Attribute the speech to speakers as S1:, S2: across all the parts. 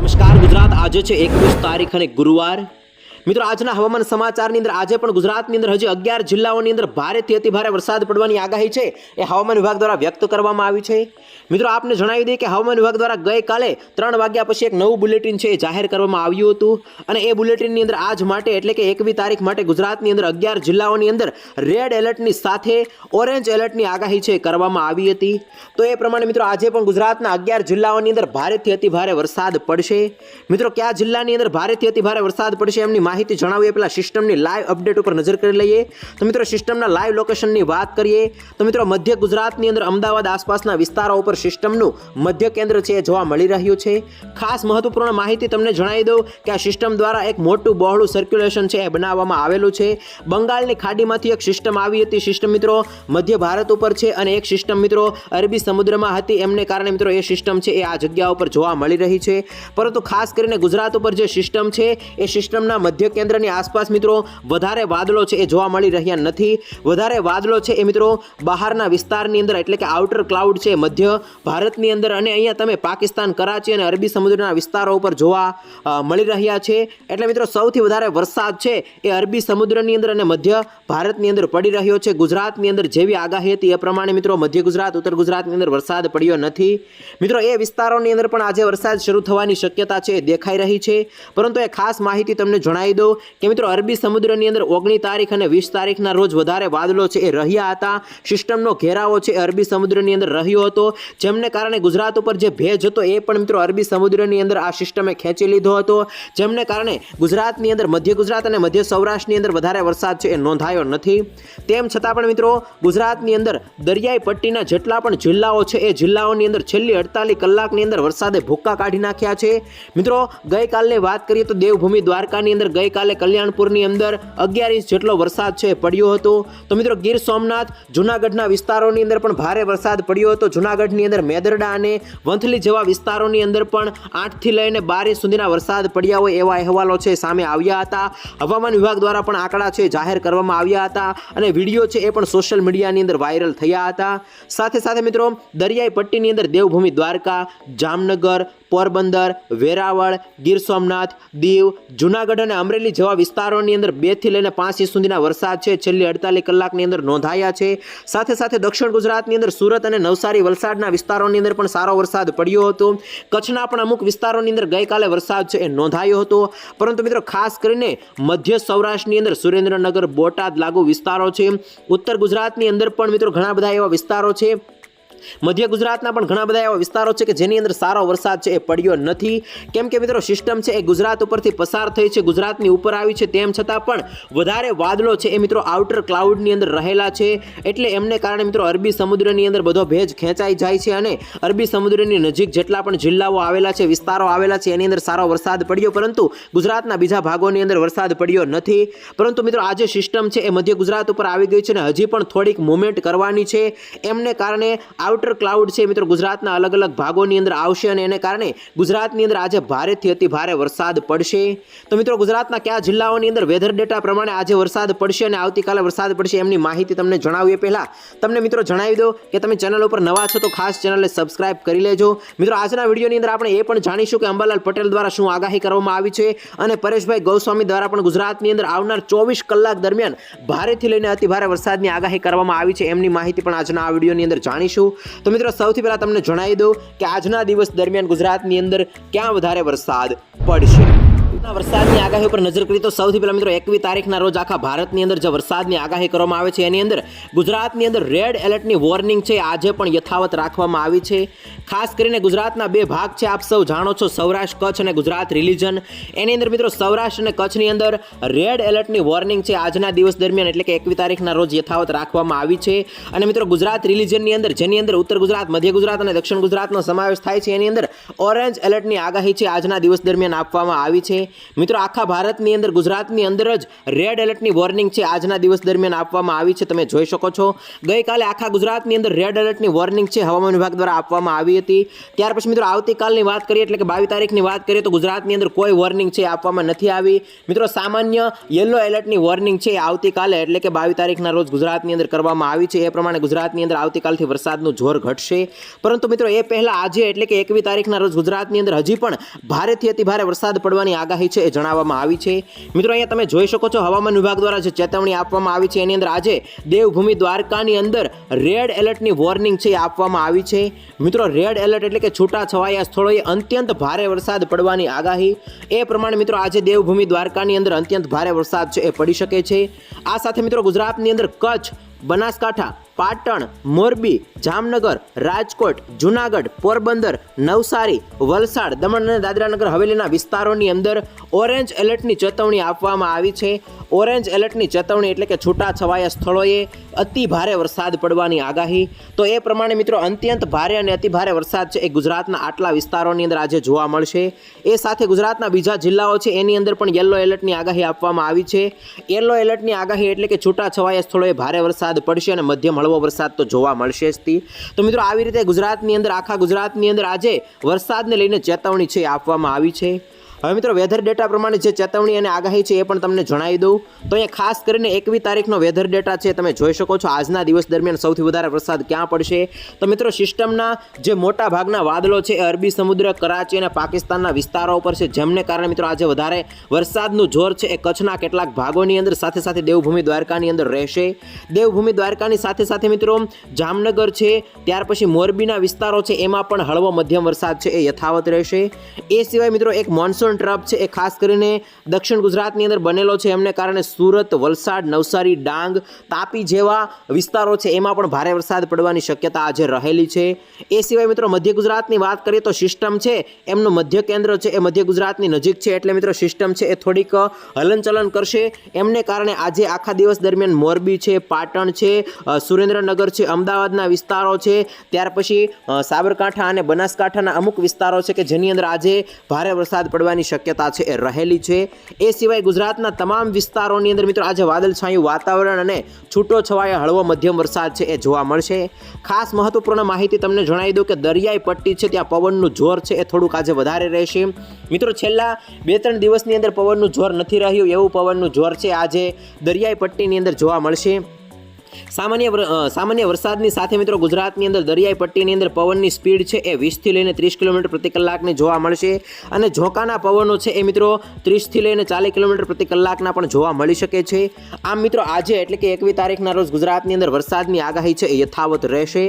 S1: નમસ્કાર ગુજરાત આજે છે એકવીસ તારીખ અને ગુરુવાર મિત્રો, આજના હવામાન સમાચારની અંદર આજે પણ ગુજરાતની અંદર હજી અગિયાર જિલ્લાઓની અંદર ભારેથી અતિ ભારે વરસાદ પડવાની આગાહી છે. એ હવામાન વિભાગ દ્વારા વ્યક્ત કરવામાં આવી છે. મિત્રો, આપને જણાવી દઈએ કે હવામાન વિભાગ દ્વારા ગઈકાલે ત્રણ વાગ્યા પછી એક નવું બુલેટિન છે એ જાહેર કરવામાં આવ્યું હતું. અને એ બુલેટિનની અંદર આજ માટે, એટલે કે એકવી તારીખ માટે ગુજરાતની અંદર અગિયાર જિલ્લાઓની અંદર રેડ એલર્ટની સાથે ઓરેન્જ એલર્ટની આગાહી છે કરવામાં આવી હતી. તો એ પ્રમાણે, મિત્રો, આજે પણ ગુજરાતના અગિયાર જિલ્લાઓની અંદર ભારેથી અતિ ભારે વરસાદ પડશે. મિત્રો, કયા જિલ્લાની અંદર ભારેથી અતિ ભારે વરસાદ પડશે એમની માહિતી જણાવીએ. પહેલાં સિસ્ટમની લાઈવ અપડેટ ઉપર નજર કરી લઈએ. તો મિત્રો, સિસ્ટમના લાઈવ લોકેશનની વાત કરીએ. તો મિત્રો, મધ્ય ગુજરાતની અંદર અમદાવાદ આસપાસના વિસ્તારો ઉપર સિસ્ટમનું મધ્ય કેન્દ્ર છે એ જોવા મળી રહ્યું છે. ખાસ મહત્વપૂર્ણ માહિતી તમને જણાવી દઉં કે આ સિસ્ટમ દ્વારા એક મોટું બહોળું સર્ક્યુલેશન છે એ બનાવવામાં આવેલું છે. બંગાળની ખાડીમાંથી એક સિસ્ટમ આવી હતી. સિસ્ટમ મિત્રો, મધ્ય ભારત ઉપર છે અને એક સિસ્ટમ મિત્રો, અરબી સમુદ્રમાં હતી. એમને કારણે મિત્રો, એ સિસ્ટમ છે એ આ જગ્યા ઉપર જોવા મળી રહી છે. પરંતુ ખાસ કરીને ગુજરાત ઉપર જે સિસ્ટમ છે, એ સિસ્ટમના મધ્ય કેન્દ્રની આસપાસ મિત્રો વધારે વાદળો છે એ જોવા મળી રહ્યા નથી. વધારે વાદળો છે એ મિત્રો બહારના વિસ્તારની અંદર એટલે કે આઉટર ક્લાઉડ છે મધ્ય ભારતની અંદર અને અહીંયા તમે પાકિસ્તાન, કરાચી અને અરબી સમુદ્રના વિસ્તારો ઉપર જોવા મળી રહ્યા છે. એટલે મિત્રો સૌથી વધારે વરસાદ છે એ અરબી સમુદ્રની અંદર અને મધ્ય ભારતની અંદર પડી રહ્યો છે. ગુજરાતની અંદર જેવી આગાહી હતી એ પ્રમાણે મિત્રો મધ્ય ગુજરાત, ઉત્તર ગુજરાતની અંદર વરસાદ પડ્યો નથી. મિત્રો એ વિસ્તારોની અંદર પણ આજે વરસાદ શરૂ થવાની શક્યતા છે દેખાઈ રહી છે. પરંતુ એ ખાસ માહિતી તમને જણાવી દઉં કે મિત્રો, અરબી સમુદ્રની અંદર ઓગણી તારીખ અને વીસ તારીખના રોજ વધારે વાદળો છે. એ રહ્યા હતા. સિસ્ટમનો ઘેરાવો છે. અરબી સમુદ્રની અંદર રહ્યો હતો. જેમને કારણે ગુજરાત ઉપર જે ભેજ હતો, એ પણ મિત્રો અરબી સમુદ્રની અંદર આ સિસ્ટમે ખેંચી લીધો હતો. જેમને કારણે ગુજરાતની અંદર મધ્ય ગુજરાત અને મધ્ય સૌરાષ્ટ્રની અંદર વધારે વરસાદ છે એ નોંધાયો નથી. તેમ છતાં પણ મિત્રો, ગુજરાતની અંદર દરિયાઈ પટ્ટીના જેટલા પણ જિલ્લાઓ છે, એ જિલ્લાઓની અંદર છેલ્લી અડતાલીસ કલાકની અંદર વરસાદે ભૂક્કા કાઢી નાખ્યા છે. મિત્રો, ગઈકાલની વાત કરીએ તો દેવભૂમિ દ્વારકાની અંદર ગઈકાલે કલ્યાણપુરની અંદર અગિયાર ઇંચ જેટલો વરસાદ છે, પડ્યો હતો. તો મિત્રો, ગીર સોમનાથ, જુનાગઢના વિસ્તારોની અંદર પણ ભારે વરસાદ પડ્યો હતો. જુનાગઢની અંદર મેદરડા અને વંથલી જેવા વિસ્તારોની અંદર પણ આઠથી લઈને બાર ઇંચ સુધીના વરસાદ પડ્યા હોય એવા અહેવાલો છે, સામે આવ્યા હતા. હવામાન વિભાગ દ્વારા પણ આંકડા છે, જાહેર કરવામાં આવ્યા હતા અને વીડિયો છે એ પણ સોશિયલ મીડિયાની અંદર વાયરલ થયા હતા. સાથે સાથે મિત્રો, દરિયાઈ પટ્ટીની અંદર દેવભૂમિ દ્વારકા, જામનગર પોરબંદર, વેરાવળ, ગીર સોમનાથ, દીવ, જુનાગઢ અને અમરેલી જેવા વિસ્તારોની અંદર બેથી લઈને પાંચ ઇંચ સુધીના વરસાદ છે. છેલ્લી અડતાલીસ કલાકની અંદર નોંધાયા છે. સાથે સાથે દક્ષિણ ગુજરાતની અંદર સુરત અને નવસારી વલસાડના વિસ્તારોની અંદર પણ સારો વરસાદ પડ્યો હતો. કચ્છના પણ અમુક વિસ્તારોની અંદર ગઈકાલે વરસાદ છે એ નોંધાયો હતો. પરંતુ મિત્રો, ખાસ કરીને મધ્ય સૌરાષ્ટ્રની અંદર સુરેન્દ્રનગર, બોટાદ લાગુ વિસ્તારો છે. ઉત્તર ગુજરાતની અંદર પણ મિત્રો ઘણા બધા એવા વિસ્તારો છે. મધ્ય ગુજરાતના પણ ઘણા બધા એવા વિસ્તારો છે કે જેની અંદર સારો વરસાદ છે, એ પડ્યો નથી. કેમ કે મિત્રો સિસ્ટમ છે એ ગુજરાત ઉપરથી પસાર થઈ છે, ગુજરાતની ઉપર આવી છે, તેમ છતાં પણ વધારે વાદળો છે એ મિત્રો આઉટર ક્લાઉડની અંદર રહેલા છે. એટલે એમને કારણે મિત્રો અરબી સમુદ્રની અંદર બધો ભેજ ખેંચાઈ જાય છે અને અરબી સમુદ્રની નજીક જેટલા પણ જિલ્લાઓ આવેલા છે, વિસ્તારો આવેલા છે, એની અંદર સારો વરસાદ પડ્યો. પરંતુ ગુજરાતના બીજા ભાગોની અંદર વરસાદ પડ્યો નથી. પરંતુ મિત્રો, આ જે સિસ્ટમ છે એ મધ્ય ગુજરાત ઉપર આવી ગઈ છે અને હજી પણ થોડીક મુવમેન્ટ કરવાની છે. એમને કારણે આઉટર ક્લાઉડ છે મિત્રો ગુજરાતના અલગ અલગ ભાગોની અંદર આવશે અને એને કારણે ગુજરાતની અંદર આજે ભારેથી અતિ ભારે વરસાદ પડશે. તો મિત્રો ગુજરાતના કયા જિલ્લાઓની અંદર વેધર ડેટા પ્રમાણે આજે વરસાદ પડશે અને આવતીકાલે વરસાદ પડશે એમની માહિતી તમને જણાવીએ પહેલાં. તમને મિત્રો જણાવી દો કે તમે ચેનલ ઉપર નવા છો તો ખાસ ચેનલને સબસ્ક્રાઇબ કરી લેજો. મિત્રો આજના વિડીયોની અંદર આપણે એ પણ જાણીશું કે અંબાલાલ પટેલ દ્વારા શું આગાહી કરવામાં આવી છે અને પરેશભાઈ ગૌસ્વામી દ્વારા પણ ગુજરાતની અંદર આવનાર ચોવીસ કલાક દરમિયાન ભારેથી લઈને અતિ ભારે વરસાદની આગાહી કરવામાં આવી છે એમની માહિતી પણ આજના આ વિડીયોની અંદર જાણીશું. તો મિત્રો, સૌથી પહેલાં તમને જણાવી દઉં કે આજના દિવસ દરમિયાન ગુજરાતની અંદર ક્યાં વધારે વરસાદ પડશે? વરસાદની આગાહી ઉપર નજર કરી તો સૌથી પહેલા મિત્રો એકવી તારીખના રોજ આખા ભારતની અંદર જે વરસાદની આગાહી કરવામાં આવે છે, એની અંદર ગુજરાતની અંદર રેડ એલર્ટની વોર્નિંગ છે, આજે પણ યથાવત રાખવામાં આવી છે. ખાસ કરીને ગુજરાતના બે ભાગ છે, આપ સૌ જાણો છો, સૌરાષ્ટ્ર કચ્છ અને ગુજરાત રિલિજન એની અંદર મિત્રો સૌરાષ્ટ્ર અને કચ્છની અંદર રેડ એલર્ટની વોર્નિંગ છે, આજના દિવસ દરમિયાન, એટલે કે એકવી તારીખના રોજ યથાવત રાખવામાં આવી છે. અને મિત્રો ગુજરાત રિલિજનની અંદર, જેની અંદર ઉત્તર ગુજરાત, મધ્ય ગુજરાત અને દક્ષિણ ગુજરાતનો સમાવેશ થાય છે, એની અંદર ઓરેન્જ એલર્ટની આગાહી છે, આજના દિવસ દરમિયાન આપવામાં આવી છે. મિત્રો, આખા ભારતની અંદર, ગુજરાતની અંદર જ રેડ એલર્ટની વોર્નિંગ છે આજના દિવસ દરમિયાન આપવામાં આવી છે. તમે જોઈ શકો છો. ગઈકાલે આખા ગુજરાતની અંદર રેડ એલર્ટની વોર્નિંગ છે હવામાન વિભાગ દ્વારા આપવામાં આવી હતી. ત્યાર પછી મિત્રો, આવતીકાલની વાત કરીએ, એટલે કે બાવીસ તારીખની વાત કરીએ, તો ગુજરાતની અંદર કોઈ વોર્નિંગ છે આપવામાં નથી આવી. મિત્રો, સામાન્ય યલો એલર્ટની વોર્નિંગ છે આવતીકાલે, એટલે કે બાવીસ તારીખના રોજ ગુજરાતની અંદર કરવામાં આવી છે. એ પ્રમાણે ગુજરાતની અંદર આવતીકાલથી વરસાદનું જોર ઘટશે. પરંતુ મિત્રો, એ પહેલાં આજે, એટલે કે એકવીસ તારીખના રોજ ગુજરાતની અંદર હજી પણ ભારેથી અતિ ભારે વરસાદ પડવાની આગાહી છે એ જણાવવામાં આવી છે. મિત્રો, અહીંયા તમે જોઈ શકો છો, હવામાન વિભાગ દ્વારા જે ચેતવણી આપવામાં આવી છે, એની અંદર આજે દેવભૂમિ દ્વારકાની અંદર રેડ એલર્ટની વોર્નિંગ છે એ આપવામાં આવી છે. મિત્રો, રેડ એલર્ટ એટલે કે છૂટા છવાયા સ્થળોએ અત્યંત ભારે વરસાદ પડવાની આગાહી. એ પ્રમાણે મિત્રો, આજે દેવભૂમિ દ્વારકાની અંદર અત્યંત ભારે વરસાદ છે એ પડી શકે છે. આ સાથે મિત્રો, ગુજરાતની અંદર કચ્છ, બનાસકાંઠા પાટણ, મોરબી, જામનગર, રાજકોટ, જુનાગઢ, પોરબંદર, નવસારી, વલસાડ, દમણ અને દાદરાનગર હવેલીના વિસ્તારોની અંદર ઓરેન્જ એલર્ટની ચેતવણી આપવામાં આવી છે. ઓરેન્જ એલર્ટની ચેતવણી એટલે કે છૂટા છવાયા સ્થળોએ અતિ ભારે વરસાદ પડવાની આગાહી. તો એ પ્રમાણે મિત્રો અત્યંત ભારે અને અતિ ભારે વરસાદ છે એ ગુજરાતના આટલા વિસ્તારોની અંદર આજે જોવા મળશે. એ સાથે ગુજરાતના બીજા જિલ્લાઓ છે એની અંદર પણ યલો એલર્ટની આગાહી આપવામાં આવી છે. યલો એલર્ટની આગાહી એટલે કે છૂટા છવાયા સ્થળોએ ભારે વરસાદ પડશે અને મધ્યમ હળવો વરસાદ તો જોવા મળશે જ તી. તો મિત્રો, આવી રીતે ગુજરાતની અંદર, આખા ગુજરાતની અંદર આજે વરસાદને લઈને ચેતવણી છે આપવામાં આવી છે. હવે મિત્રો વેધર ડેટા પ્રમાણે જે ચેતવણી અને આગાહી છે એ પણ તમને જણાવી દઉં. તો અહીંયા ખાસ કરીને એકવી તારીખનો વેધર ડેટા છે, તમે જોઈ શકો છો. આજના દિવસ દરમિયાન સૌથી વધારે વરસાદ ક્યાં પડશે? તો મિત્રો સિસ્ટમના જે મોટા ભાગના વાદળો છે એ અરબી સમુદ્ર, કરાચી અને પાકિસ્તાનના વિસ્તારો ઉપર છે. જેમને કારણે મિત્રો, આજે વધારે વરસાદનું જોર છે એ કચ્છના કેટલાક ભાગોની અંદર, સાથે સાથે દેવભૂમિ દ્વારકાની અંદર રહેશે. દેવભૂમિ દ્વારકાની સાથે સાથે મિત્રો, જામનગર છે, ત્યાર પછી મોરબીના વિસ્તારો છે, એમાં પણ હળવો મધ્યમ વરસાદ છે એ યથાવત રહેશે. એ સિવાય મિત્રો, એક મોન્સૂન ટ્રપ છે એ ખાસ કરીને દક્ષિણ ગુજરાતની અંદર બનેલો છે. એમને કારણે સુરત, વલસાડ, નવસારી, ડાંગ, તાપી જેવા વિસ્તારો છે એમાં પણ ભારે વરસાદ પડવાની શક્યતા આજે રહેલી છે. એ સિવાય મિત્રો મધ્ય ગુજરાતની વાત કરીએ તો સિસ્ટમ છે એમનું મધ્ય કેન્દ્ર છે, એ મધ્ય ગુજરાતની નજીક છે એટલે મિત્રો સિસ્ટમ છે એ થોડીક હલનચલન કરશે. એમને કારણે આજે આખા દિવસ દરમિયાન મોરબી છે, પાટણ છે સુરેન્દ્રનગર છે, અમદાવાદના વિસ્તારો છે. ત્યાર પછી સાબરકાંઠા અને બનાસકાંઠાના અમુક વિસ્તારો છે કે જેની અંદર આજે ભારે વરસાદ પડવાની શક્યતા છે, એ રહેલી છે. એ સિવાય ગુજરાતના તમામ વિસ્તારોની અંદર મિત્રો આજે વાદળછાયું વાતાવરણ અને છૂટો છવાયો હળવો મધ્યમ વરસાદ છે, એ જોવા મળશે. ખાસ મહત્વપૂર્ણ માહિતી તમને જણાવી દઉં કે દરિયાઈ પટ્ટી છે, ત્યાં પવનનું જોર છે, એ થોડુંક આજે વધારે રહેશે. મિત્રો, છેલ્લા બે ત્રણ દિવસની અંદર પવનનું જોર નથી રહ્યું, એવું પવનનું જોર છે, આજે દરિયાઈ પટ્ટીની અંદર જોવા મળશે. સામાન્ય સામાન્ય વરસાદની સાથે મિત્રો ગુજરાતની અંદર દરિયાઈ પટ્ટીની અંદર પવનની સ્પીડ છે એ વીસથી લઈને ત્રીસ કિલોમીટર પ્રતિ કલાકની જોવા મળશે અને ઝોકાના પવનો છે એ મિત્રો ત્રીસથી લઈને ચાલીસ કિલોમીટર પ્રતિ કલાકના પણ જોવા મળી શકે છે. આમ મિત્રો આજે એટલે કે એકવીસ તારીખના રોજ ગુજરાતની અંદર વરસાદની આગાહી છે એ યથાવત રહેશે.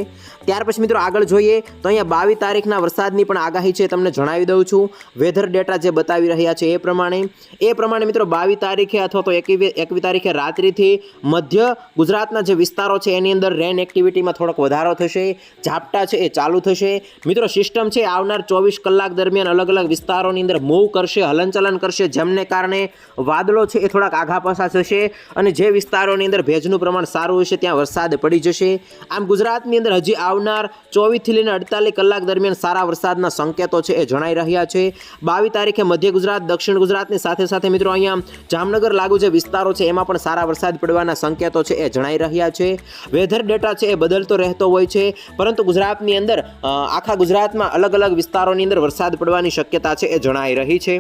S1: ત્યાર પછી મિત્રો આગળ જોઈએ તો અહીંયા બાવીસ તારીખના વરસાદની પણ આગાહી છે તમને જણાવી દઉં છું. વેધર ડેટા જે બતાવી રહ્યા છે એ પ્રમાણે. એ પ્રમાણે મિત્રો બાવીસ તારીખે અથવા તો એકવીસ તારીખે રાત્રિથી મધ્ય ગુજરાતના જે વિસ્તારો છે, એની અંદર રેન એક્ટિવિટીમાં થોડોક વધારો થશે, ઝાપટા છે એ ચાલુ થશે. મિત્રો સિસ્ટમ છે આવનાર ચોવીસ કલાક દરમિયાન અલગ અલગ વિસ્તારોની અંદર મૂવ કરશે, હલનચલન કરશે, જેમને કારણે વાદળો છે એ થોડાક આઘા પાછા થશે અને જે વિસ્તારોની અંદર ભેજનું પ્રમાણ સારું હશે, ત્યાં વરસાદ પડી જશે. આમ ગુજરાતની અંદર હજી આવનાર ચોવીસથી લઈને અડતાલીસ કલાક દરમિયાન સારા વરસાદના સંકેતો છે એ જણાઈ રહ્યા છે. બાવીસ તારીખે મધ્ય ગુજરાત, દક્ષિણ ગુજરાતની સાથે સાથે મિત્રો, અહીંયા જામનગર લાગુ જે વિસ્તારો છે, એમાં પણ સારા વરસાદ પડવાના સંકેતો છે એ જણાઈ રહ્યા છે. વેધર ડેટા છે એ બદલતો રહેતો હોય છે. પરંતુ ગુજરાતની અંદર આખા ગુજરાતમાં અલગ અલગ વિસ્તારોની અંદર વરસાદ પડવાની શક્યતા છે એ જણાઈ રહી છે.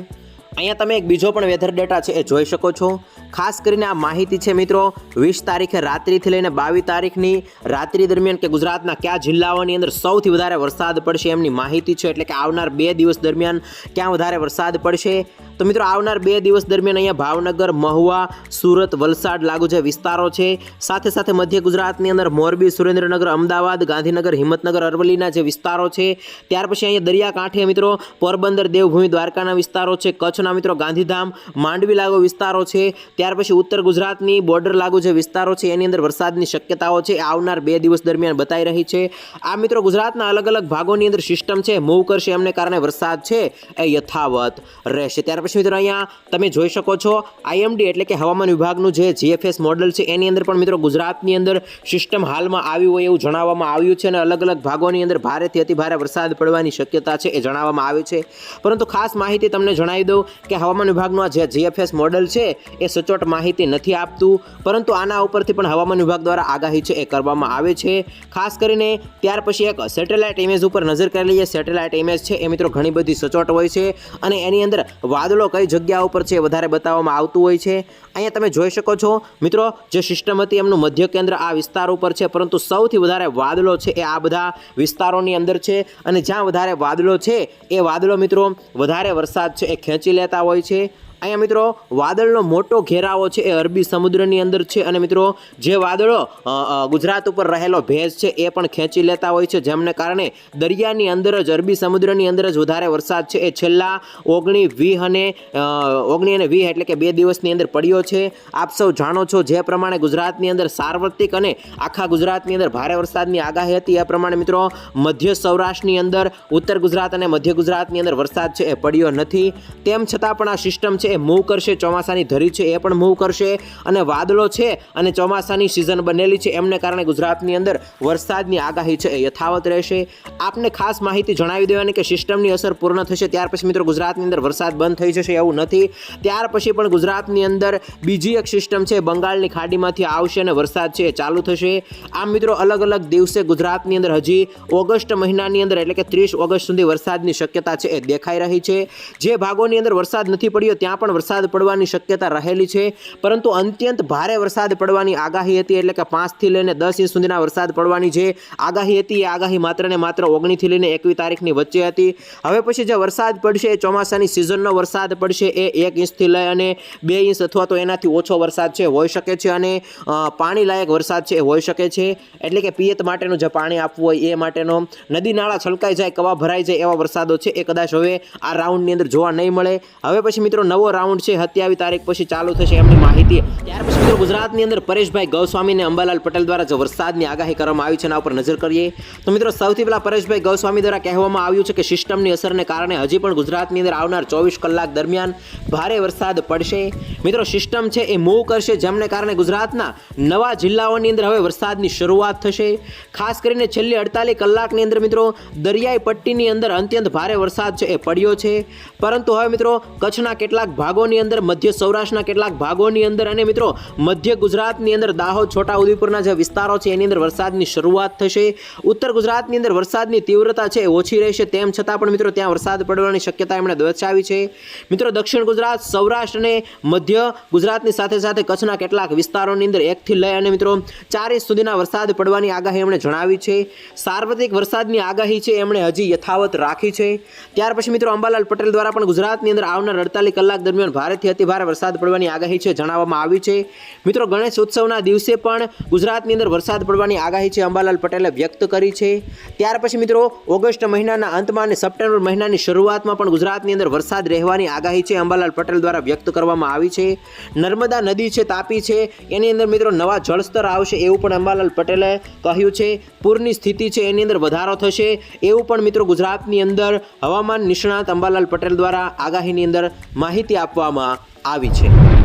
S1: અહીંયા તમે એક બીજો પણ વેધર ડેટા છે એ જોઈ શકો છો. ખાસ કરીને આ માહિતી છે મિત્રો, વીસ તારીખે રાત્રિથી લઈને બાવીસ તારીખની રાત્રિ દરમિયાન કે ગુજરાતના કયા જિલ્લાઓની અંદર સૌથી વધારે વરસાદ પડશે એમની માહિતી છે, એટલે કે આવનાર બે દિવસ દરમિયાન ક્યાં વધારે વરસાદ પડશે. તો મિત્રો, આવનાર બે દિવસ દરમિયાન અહીંયા ભાવનગર, મહુવા, સુરત, વલસાડ લાગુ જે વિસ્તારો છે, સાથે સાથે મધ્ય ગુજરાતની અંદર મોરબી, સુરેન્દ્રનગર, અમદાવાદ, ગાંધીનગર, હિંમતનગર, અરવલ્લીના જે વિસ્તારો છે, ત્યાર પછી અહીંયા દરિયાકાંઠે મિત્રો, પોરબંદર, દેવભૂમિ, દ્વારકાના વિસ્તારો છે, કચ્છના મિત્રો, ગાંધીધામ, માંડવી લાગુ વિસ્તારો છે ત્યાર પછી ઉત્તર ગુજરાતની બોર્ડર લાગુ જે વિસ્તારો છે, એની અંદર વરસાદની શક્યતાઓ છે આવનાર બે દિવસ દરમિયાન બતાઈ રહી છે. આ મિત્રો ગુજરાતના અલગ અલગ ભાગોની અંદર સિસ્ટમ છે મૂવ કરશે, એમને કારણે વરસાદ છે, એ યથાવત રહેશે. ત્યાર પછી મિત્રો અહીંયા તમે જોઈ શકો છો આઈએમડી એટલે કે હવામાન વિભાગનું જે જીએફએસ મોડલ છે, એની અંદર પણ મિત્રો ગુજરાતની અંદર સિસ્ટમ હાલમાં આવી હોય એવું જણાવવામાં આવ્યું છે અને અલગ અલગ ભાગોની અંદર ભારેથી અતિભારે વરસાદ પડવાની શક્યતા છે, એ જણાવવામાં આવે છે. પરંતુ ખાસ માહિતી તમને જણાવી દઉં કે હવામાન વિભાગનું આ જે જીએફએસ મોડલ છે, એ સચોટ માહિતી નથી આપતું, પરંતુ આના ઉપરથી પણ હવામાન વિભાગ દ્વારા આગાહી છે એ કરવામાં આવે છે. ખાસ કરીને ત્યાર પછી એક સેટેલાઇટ ઇમેજ ઉપર નજર કરી લઈએ. સેટેલાઇટ ઇમેજ છે એ મિત્રો ઘણી બધી સચોટ હોય છે અને એની અંદર વાદળો કઈ જગ્યા ઉપર છે વધારે બતાવવામાં આવતું હોય છે. અહીંયા તમે જોઈ શકો છો, મિત્રો, જે સિસ્ટમ હતી એમનું મધ્ય કેન્દ્ર આ વિસ્તાર ઉપર છે, પરંતુ સૌથી વધારે વાદળો છે એ આ બધા વિસ્તારોની અંદર છે અને જ્યાં વધારે વાદળો છે એ વાદળો મિત્રો વધારે વરસાદ છે એ ખેંચી લેતા હોય છે. અહીંયા મિત્રો વાદળનો મોટો ઘેરાવો છે, એ અરબી સમુદ્રની અંદર છે અને મિત્રો જે વાદળો ગુજરાત ઉપર રહેલો ભેજ છે, એ પણ ખેંચી લેતા હોય છે, જેમને કારણે દરિયાની અંદર જ, અરબી સમુદ્રની અંદર જ વધારે વરસાદ છે. એ છેલ્લા ઓગણી વીહ અને ઓગણી અને વીહ એટલે કે બે દિવસની અંદર પડ્યો છે. આપ સૌ જાણો છો જે પ્રમાણે ગુજરાતની અંદર સાર્વત્રિક અને આખા ગુજરાતની અંદર ભારે વરસાદની આગાહી હતી. એ પ્રમાણે મિત્રો મધ્ય સૌરાષ્ટ્રની અંદર, ઉત્તર ગુજરાત અને મધ્ય ગુજરાતની અંદર વરસાદ છે, એ પડ્યો નથી. તેમ છતાં પણ આ સિસ્ટમ છે એ મૂવ કરશે, ચોમાસાની ધરી છે, એ પણ મૂવ કરશે. અને વાદળો છે અને ચોમાસાની સિઝન બનેલી છે, એમને કારણે ગુજરાતની અંદર વરસાદની આગાહી છે, એ યથાવત રહેશે. આપને ખાસ માહિતી જણાવી દેવાની કે સિસ્ટમની અસર પૂર્ણ થશે, ત્યાર પછી મિત્રો ગુજરાતની અંદર વરસાદ બંધ થઈ જશે, એવું નથી. ત્યાર પછી પણ ગુજરાતની અંદર બીજી એક સિસ્ટમ છે, બંગાળની ખાડીમાંથી આવશે અને વરસાદ છે, એ ચાલુ થશે. આમ મિત્રો, અલગ અલગ દિવસે ગુજરાતની અંદર હજી ઓગસ્ટ મહિનાની અંદર, એટલે કે ત્રીસ ઓગસ્ટ સુધી વરસાદની શક્યતા છે, એ દેખાઈ રહી છે. જે ભાગોની અંદર વરસાદ નથી પડ્યો, ત્યાં પણ વરસાદ પડવાની શક્યતા રહેલી છે. પરંતુ અત્યંત ભારે વરસાદ પડવાની આગાહી હતી એટલે કે પાંચથી લઈને દસ ઇંચ સુધીના વરસાદ પડવાની જે આગાહી હતી, એ આગાહી માત્ર ને માત્ર ઓગણીથી લઈને એકવીસ તારીખની વચ્ચે હતી. હવે પછી જે વરસાદ પડશે, એ ચોમાસાની સિઝનનો વરસાદ પડશે, એ એક ઇંચથી લઈ અને બે ઇંચ અથવા તો એનાથી ઓછો વરસાદ છે, હોઈ શકે છે અને પાણી લાયક વરસાદ છે, એ હોઈ શકે છે. એટલે કે પિયત માટેનું જે પાણી આપવું હોય, એ માટેનો નદી નાળા છલકાઈ જાય, કવા ભરાઈ જાય એવા વરસાદો છે, એ કદાચ હવે આ રાઉન્ડની અંદર જોવા નહીં મળે. હવે પછી મિત્રો નવો રાઉન્ડ છે સત્યાવીસ તારીખ પછી ચાલુ થશે એમની માહિતી. ત્યાર પછી મિત્રો ગુજરાતની અંદર પરેશભાઈ ગૌસ્વામી અને અંબાલાલ પટેલ દ્વારા જે વરસાદની આગાહી કરવામાં આવી છે એના ઉપર નજર કરીએ, તો મિત્રો સૌથી પહેલા પરેશભાઈ ગૌસ્વામી દ્વારા કહેવામાં આવ્યું છે કે સિસ્ટમની અસરને કારણે હજી પણ ગુજરાતની અંદર આવનાર ચોવીસ કલાક દરમિયાન ભારે વરસાદ પડશે. મિત્રો સિસ્ટમ છે એ મૂવ કરશે, જેમને કારણે ગુજરાતના નવા જિલ્લાઓની અંદર હવે વરસાદની શરૂઆત થશે. ખાસ કરીને છેલ્લી અડતાલીસ કલાકની અંદર મિત્રો દરિયાઈ પટ્ટીની અંદર અત્યંત ભારે વરસાદ છે એ પડ્યો છે. પરંતુ હવે મિત્રો કચ્છના કેટલાક ભાગોની અંદર મધ્ય સૌરાષ્ટ્રના કેટલાક ભાગોની અંદર અને મિત્રો મધ્ય ગુજરાતની અંદર દાહોદ, છોટા ઉદેપુરના જે વિસ્તારો છે, એની અંદર વરસાદની શરૂઆત થશે. ઉત્તર ગુજરાતની અંદર વરસાદની તીવ્રતા છે ઓછી રહેશે, તેમ છતાં પણ મિત્રો ત્યાં વરસાદ પડવાની શક્યતા એમણે દર્શાવી છે. મિત્રો દક્ષિણ ગુજરાત, સૌરાષ્ટ્ર અને મધ્ય ગુજરાતની સાથે સાથે કચ્છના કેટલાક વિસ્તારોની અંદર એકથી લઈ અને મિત્રો ચાર ઇંચ સુધીના વરસાદ પડવાની આગાહી એમણે જણાવી છે. સાર્વત્રિક વરસાદની આગાહી છે એમણે હજી યથાવત રાખી છે. ત્યાર પછી મિત્રો અંબાલાલ પટેલ દ્વારા પણ ગુજરાતની અંદર આવનાર અડતાલીસ કલાક દરમિયાન ભારેથી અતિભારે વરસાદ પડવાની આગાહી છે, જણાવવામાં આવી છે. મિત્રો, ગણેશ ઉત્સવના દિવસે પણ ગુજરાતની અંદર વરસાદ પડવાની આગાહી છે, અંબાલાલ પટેલે વ્યક્ત કરી છે. ત્યાર પછી મિત્રો, ઓગસ્ટ મહિનાના અંતમાં અને સપ્ટેમ્બર મહિનાની શરૂઆતમાં પણ ગુજરાતની અંદર વરસાદ રહેવાની આગાહી છે, અંબાલાલ પટેલ દ્વારા વ્યક્ત કરવામાં આવી છે. નર્મદા નદી છે, તાપી છે, એની અંદર મિત્રો નવા જળસ્તર આવશે એવું પણ અંબાલાલ પટેલે કહ્યું છે. પૂરની સ્થિતિ છે, એની અંદર વધારો થશે એવું પણ મિત્રો ગુજરાતની અંદર હવામાન નિષ્ણાત અંબાલાલ પટેલ દ્વારા આગાહીની અંદર માહિતી આપવામાં આવી છે.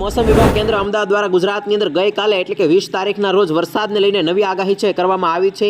S1: મોસમ વિભાગ કેન્દ્ર અમદાવાદ દ્વારા ગુજરાતની અંદર ગઈકાલે એટલે કે વીસ તારીખના રોજ વરસાદને લઈને નવી આગાહી છે, કરવામાં આવી છે.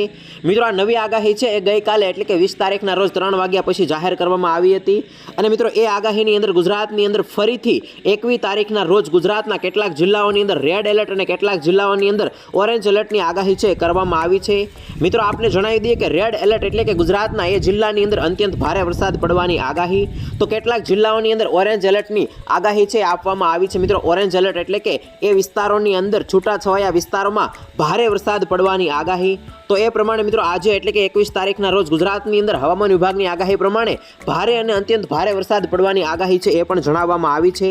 S1: મિત્રો, આ નવી આગાહી છે એ ગઈકાલે એટલે કે વીસ તારીખના રોજ ત્રણ વાગ્યા પછી જાહેર કરવામાં આવી હતી. અને મિત્રો, એ આગાહીની અંદર ગુજરાતની અંદર ફરીથી એકવીસ તારીખના રોજ ગુજરાતના કેટલાક જિલ્લાઓની અંદર રેડ એલર્ટ અને કેટલાક જિલ્લાઓની અંદર ઓરેન્જ એલર્ટની આગાહી છે કરવામાં આવી છે. મિત્રો, આપને જણાવી દઈએ કે રેડ એલર્ટ એટલે કે ગુજરાતના એ જિલ્લાની અંદર અત્યંત ભારે વરસાદ પડવાની આગાહી. તો કેટલાક જિલ્લાઓની અંદર ઓરેન્જ એલર્ટની આગાહી છે આપવામાં આવી છે. મિત્રો, ઓરેન્જ એલર્ટ એટલે કે એ વિસ્તારોની અંદર છૂટાછવાયા વિસ્તારોમાં ભારે વરસાદ પડવાની આગાહી તો એ પ્રમાણે મિત્રો આજે એટલે કે એકવીસ તારીખના રોજ ગુજરાતની અંદર હવામાન વિભાગની આગાહી પ્રમાણે ભારે અને અત્યંત ભારે વરસાદ પડવાની આગાહી છે એ પણ જણાવવામાં આવી છે.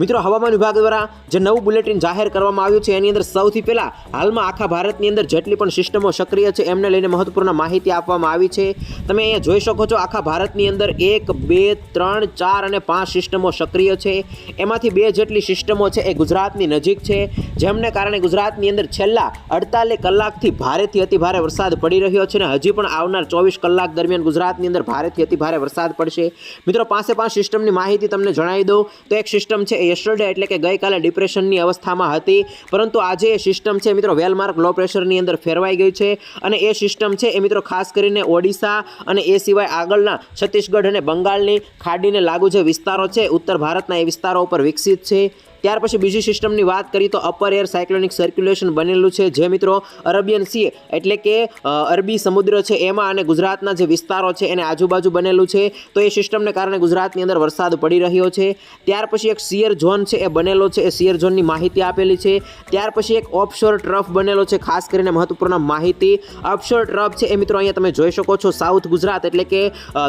S1: મિત્રો, હવામાન વિભાગ દ્વારા જે નવું બુલેટિન જાહેર કરવામાં આવ્યું છે, એની અંદર સૌથી પહેલાં હાલમાં આખા ભારતની અંદર જેટલી પણ સિસ્ટમો સક્રિય છે, એમને લઈને મહત્વપૂર્ણ માહિતી આપવામાં આવી છે. તમે અહીંયા જોઈ શકો છો, આખા ભારતની અંદર એક, બે, ત્રણ, ચાર અને પાંચ સિસ્ટમો સક્રિય છે. એમાંથી બે જેટલી સિસ્ટમો છે એ ગુજરાતની નજીક છે. જેમને કારણે ગુજરાતની અંદર છેલ્લા અડતાલીસ કલાકથી ભારેથી અતિ ભારે વરસાદ પડી રહ્યો છે અને હજી પણ આવનાર ચોવીસ કલાક દરમિયાન ગુજરાતની અંદર ભારેથી અતિ ભારે વરસાદ પડશે. મિત્રો, પાસે પાંચ સિસ્ટમની માહિતી તમને જણાવી દઉં. તો એક સિસ્ટમ છે એ યસ્ટરડે એટલે કે ગઈકાલે ડિપ્રેશનની અવસ્થામાં હતી. પરંતુ આજે એ સિસ્ટમ છે મિત્રો, વેલમાર્ક લો પ્રેશરની અંદર ફેરવાઈ ગઈ છે. અને એ સિસ્ટમ છે એ મિત્રો, ખાસ કરીને ઓડિશા અને એ સિવાય આગળના છત્તીસગઢ અને બંગાળની ખાડીને લાગુ જે વિસ્તારો છે, ઉત્તર ભારતના એ વિસ્તારો ઉપર વિકસિત છે. ત્યાર પછી બીજી સિસ્ટમની વાત કરીએ તો અપર એર સાયક્લોનિક સર્ક્યુલેશન બનેલું છે. જે મિત્રો અરબિયન સી એટલે કે અરબી સમુદ્ર છે એમાં અને ગુજરાતના જે વિસ્તારો છે એને આજુબાજુ બનેલું છે. તો એ સિસ્ટમને કારણે ગુજરાતની અંદર વરસાદ પડી રહ્યો છે. ત્યાર પછી એક સિયર ઝોન છે એ બનેલો છે. એ સિયર ઝોનની માહિતી આપેલી છે. ત્યાર પછી એક ઓફશોર ટ્રફ બનેલો છે, ખાસ કરીને મહત્વપૂર્ણ માહિતી. ઓફશોર ટ્રફ છે એ મિત્રો અહીંયા તમે જોઈ શકો છો. સાઉથ ગુજરાત એટલે કે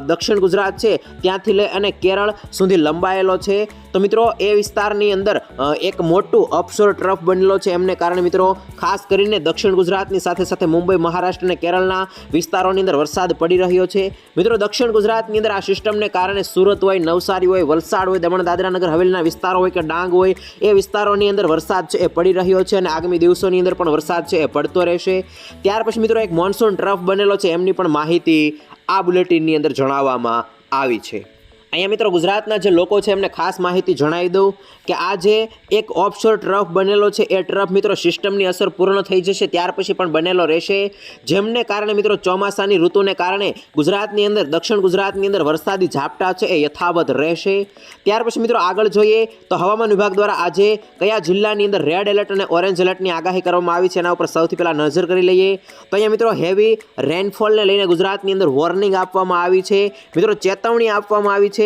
S1: દક્ષિણ ગુજરાત છે. ત્યાંથી લઈ અને કેરળ સુધી લંબાયેલો છે. તો મિત્રો એ વિસ્તારની અંદર એક મોટું અપસોર ટ્રફ બનેલો છે એમને કારણે મિત્રો. ખાસ કરીને દક્ષિણ ગુજરાતની સાથે સાથે મુંબઈ, મહારાષ્ટ્ર અને કેરળના વિસ્તારોની અંદર વરસાદ પડી રહ્યો છે. મિત્રો, દક્ષિણ ગુજરાતની અંદર આ સિસ્ટમને કારણે સુરત હોય, નવસારી હોય, વલસાડ હોય, દમણ દાદરાનગર હવેલીના વિસ્તારો હોય કે ડાંગ હોય, એ વિસ્તારોની અંદર વરસાદ છે એ પડી રહ્યો છે અને આગામી દિવસોની અંદર પણ વરસાદ છે એ પડતો રહેશે. ત્યાર પછી મિત્રો, એક મોન્સૂન ટ્રફ બનેલો છે, એમની પણ માહિતી આ બુલેટિનની અંદર જણાવવામાં આવી છે. અહીંયા મિત્રો ગુજરાતના જે લોકો છે, એમને ખાસ માહિતી જણાવી દઉં કે આ જે એક ઓફશોર ટ્રફ બનેલો છે, એ ટ્રફ મિત્રો સિસ્ટમની અસર પૂર્ણ થઈ જશે, ત્યાર પછી પણ બનેલો રહેશે. જેમને કારણે મિત્રો ચોમાસાની ઋતુને કારણે ગુજરાતની અંદર, દક્ષિણ ગુજરાતની અંદર વરસાદી ઝાપટા છે, એ યથાવત રહેશે. ત્યાર પછી મિત્રો આગળ જોઈએ તો હવામાન વિભાગ દ્વારા આજે કયા જિલ્લાની અંદર રેડ એલર્ટ અને ઓરેન્જ એલર્ટની આગાહી કરવામાં આવી છે, એના ઉપર સૌથી પહેલાં નજર કરી લઈએ. તો અહીંયા મિત્રો હેવી રેનફોલને લઈને ગુજરાતની અંદર વોર્નિંગ આપવામાં આવી છે. મિત્રો ચેતવણી આપવામાં આવી છે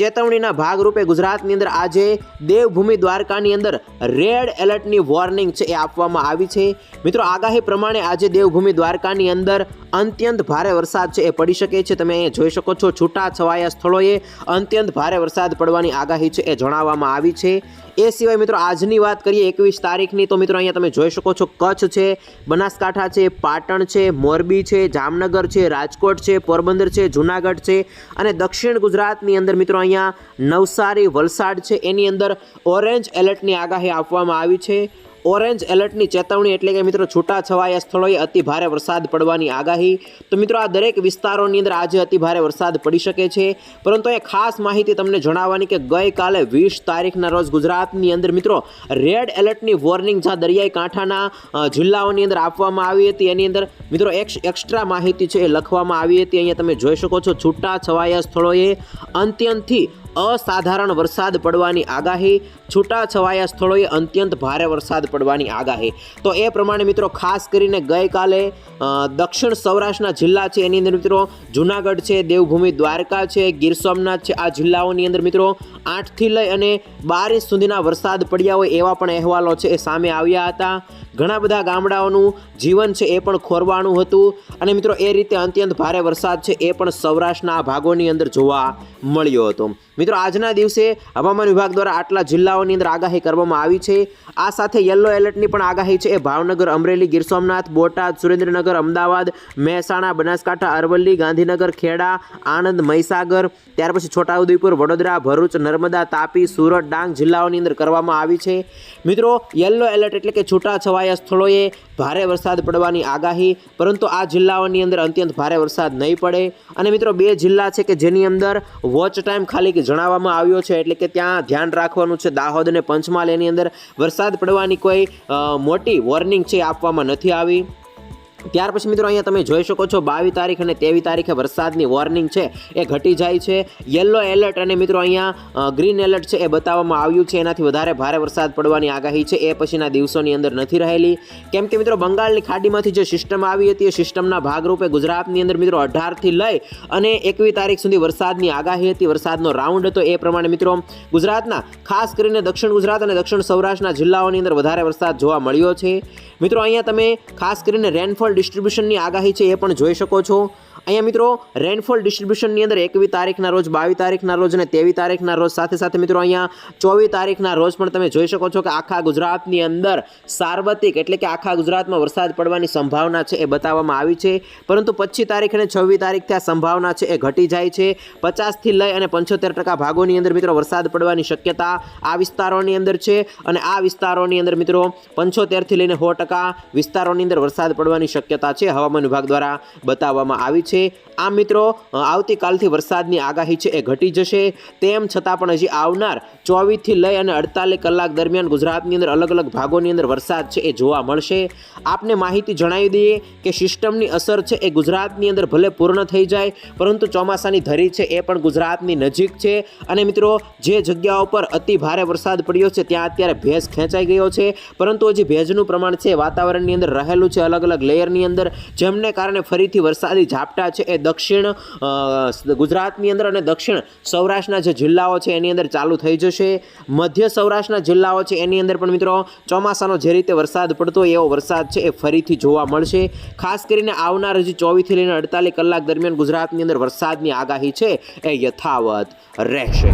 S1: ચેતવણીના ભાગરૂપે ગુજરાતની અંદર આજે દેવભૂમિ દ્વારકાની અંદર રેડ એલર્ટની વોર્નિંગ છે એ આપવામાં આવી છે. મિત્રો, આગાહી પ્રમાણે આજે દેવભૂમિ દ્વારકાની અંદર અત્યંત ભારે વરસાદ છે એ પડી શકે છે. તમે અહીંયા જોઈ શકો છો છૂટા છવાયા સ્થળોએ અત્યંત ભારે વરસાદ પડવાની આગાહી છે એ જણાવવામાં આવી છે. એ સિવાય મિત્રો આજની વાત કરીએ, એકવીસ તારીખની, તો મિત્રો અહીંયા તમે જોઈ શકો છો, કચ્છ છે, બનાસકાંઠા છે, પાટણ છે, મોરબી છે, જામનગર છે, રાજકોટ છે, પોરબંદર છે, જુનાગઢ છે અને દક્ષિણ ગુજરાતની અંદર મિત્રો અહીંયા નવસારી, વલસાડ છે, એની અંદર ઓરેન્જ એલર્ટની આગાહી આપવામાં આવી છે. ઓરેન્જ એલર્ટની ચેતવણી એટલે કે મિત્રો છૂટા છવાયા સ્થળોએ અતિ ભારે વરસાદ પડવાની આગાહી. તો મિત્રો આ દરેક વિસ્તારોની અંદર આજે અતિ ભારે વરસાદ પડી શકે છે. પરંતુ એ ખાસ માહિતી તમને જણાવવાની કે ગઈકાલે વીસ તારીખના રોજ ગુજરાતની અંદર મિત્રો રેડ એલર્ટની વોર્નિંગ જ્યાં દરિયાઈ કાંઠાના જિલ્લાઓની અંદર આપવામાં આવી હતી. એની અંદર મિત્રો એક એક્સ્ટ્રા માહિતી છે એ લખવામાં આવી હતી. અહીંયા તમે જોઈ શકો છો છૂટા છવાયા સ્થળોએ અંત્યંતથી અસાધારણ વરસાદ પડવાની આગાહી. છૂટાછવાયા સ્થળોએ અત્યંત ભારે વરસાદ પડવાની આગાહી. તો એ પ્રમાણે મિત્રો, ખાસ કરીને ગઈકાલે દક્ષિણ સૌરાષ્ટ્રના જિલ્લા છે, એની અંદર મિત્રો, જુનાગઢ છે, દેવભૂમિ દ્વારકા છે, ગીર સોમનાથ છે, આ જિલ્લાઓની અંદર મિત્રો, આઠથી લઈ અને બાર ઇંચ સુધીના વરસાદ પડ્યા હોય એવા પણ અહેવાલો છે એ સામે આવ્યા હતા. ઘણા બધા ગામડાઓનું જીવન છે એ પણ ખોરવાનું હતું અને મિત્રો, એ રીતે અત્યંત ભારે વરસાદ છે એ પણ સૌરાષ્ટ્રના ભાગોની અંદર જોવા મળ્યો હતો. મિત્રો, આજના દિવસે હવામાન વિભાગ દ્વારા આટલા જિલ્લાઓની અંદર આગાહી કરવામાં આવી છે. આ સાથે યલો એલર્ટની પણ આગાહી છે. એ ભાવનગર, અમરેલી, ગીર સોમનાથ, બોટાદ, સુરેન્દ્રનગર, અમદાવાદ, મહેસાણા, બનાસકાંઠા, અરવલ્લી, ગાંધીનગર, ખેડા, આણંદ, મહીસાગર, ત્યાર પછી છોટાઉદેપુર, વડોદરા, ભરૂચ, નર્મદા, તાપી, સુરત, ડાંગ જિલ્લાઓની અંદર કરવામાં આવી છે. મિત્રો, યલો એલર્ટ એટલે કે છૂટા છવાયા સ્થળોએ ભારે વરસાદ પડવાની આગાહી, પરંતુ આ જિલ્લાઓની અંદર અત્યંત ભારે વરસાદ નહીં પડે. અને મિત્રો, બે જિલ્લા છે કે જેની અંદર વોચ ટાઈમ ખાલી જણાવવામાં આવ્યો છે એટલે કે ત્યાં ધ્યાન રાખવાનું છે. દાહોદ અને પંચમહાલ એની અંદર વરસાદ પડવાની કોઈ મોટી વોર્નિંગ છે આપવામાં નથી આવી. ત્યાર પછી મિત્રો અહીંયા તમે જોઈ શકો છો બાવીસ તારીખ અને ત્રેવીસ તારીખે વરસાદની વોર્નિંગ છે. એ ઘટી જાય છે. યલો એલર્ટ અને મિત્રો અહીંયા ગ્રીન એલર્ટ છે એ બતાવવામાં આવ્યું છે. એનાથી વધારે ભારે વરસાદ પડવાની આગાહી છે. એ પછીના દિવસોની અંદર નથી રહેલી. કેમ કે મિત્રો બંગાળની ખાડીમાંથી જે સિસ્ટમ આવી હતી, એ સિસ્ટમના ભાગરૂપે ગુજરાતની અંદર મિત્રો અઢારથી લઈ અને એકવીસ તારીખ સુધી વરસાદની આગાહી હતી, વરસાદનો રાઉન્ડ હતો. એ પ્રમાણે મિત્રો ગુજરાતના, ખાસ કરીને દક્ષિણ ગુજરાત અને દક્ષિણ સૌરાષ્ટ્રના જિલ્લાઓની અંદર વધારે વરસાદ જોવા મળ્યો છે. મિત્રો અહીંયા તમે ખાસ કરીને રેનફોલ ડિસ્ટ્રીબ્યુશનની આગાહી છે એ પણ જોઈ શકો છો. અહીંયા મિત્રો રેનફોલ ડિસ્ટ્રીબ્યુશનની અંદર એકવી તારીખના રોજ બાવીસ તારીખના રોજ અને તેવી તારીખના રોજ સાથે સાથે મિત્રો અહીંયા ચોવીસ તારીખના રોજ પણ તમે જોઈ શકો છો કે આખા ગુજરાતની અંદર સાર્વત્રિક એટલે કે આખા ગુજરાતમાં વરસાદ પડવાની સંભાવના છે એ બતાવવામાં આવી છે. પરંતુ પચીસ તારીખ અને છવ્વીસ તારીખથી આ સંભાવના છે એ ઘટી જાય છે. પચાસથી લઈ અને પંચોતેર ટકા ભાગોની અંદર મિત્રો વરસાદ પડવાની શક્યતા આ વિસ્તારોની અંદર છે. અને આ વિસ્તારોની અંદર મિત્રો પંચોતેરથી લઈને સો ટકા વિસ્તારોની અંદર વરસાદ પડવાની શક્યતા છે હવામાન વિભાગ દ્વારા બતાવવામાં આવી છે. આ મિત્રો આવતીકાલથી વરસાદની આગાહી છે, એ ઘટી જશે. તેમ છતાં પણ હજી આવનાર ચોવીસથી લઈ અને અડતાલીસ કલાક દરમિયાન ગુજરાતની અંદર અલગ અલગ ભાગોની અંદર વરસાદ છે, એ જોવા મળશે. આપને માહિતી જણાવી દઈએ કે સિસ્ટમની અસર છે, એ ગુજરાતની અંદર ભલે પૂર્ણ થઈ જાય, પરંતુ ચોમાસાની ધરી છે, એ પણ ગુજરાતની નજીક છે. અને મિત્રો, જે જગ્યાઓ પર અતિ ભારે વરસાદ પડ્યો છે, ત્યાં અત્યારે ભેજ ખેંચાઈ ગયો છે. પરંતુ હજી ભેજનું પ્રમાણ છે, વાતાવરણની અંદર રહેલું છે, અલગ અલગ લેયરની અંદર. જેમને કારણે ફરીથી વરસાદી ઝાપટા છે એ દક્ષિણ ગુજરાતની અંદર અને દક્ષિણ સૌરાષ્ટ્રના જે જિલ્લાઓ છે એની અંદર ચાલુ થઈ જશે. મધ્ય સૌરાષ્ટ્રના જિલ્લાઓ છે એની અંદર પણ મિત્રો ચોમાસાનો જે રીતે વરસાદ પડતો એવો વરસાદ છે એ ફરીથી જોવા મળશે. ખાસ કરીને આવનાર હજી ચોવીસથી લઈને અડતાલીસ કલાક દરમિયાન ગુજરાતની અંદર વરસાદની આગાહી છે એ યથાવત રહેશે.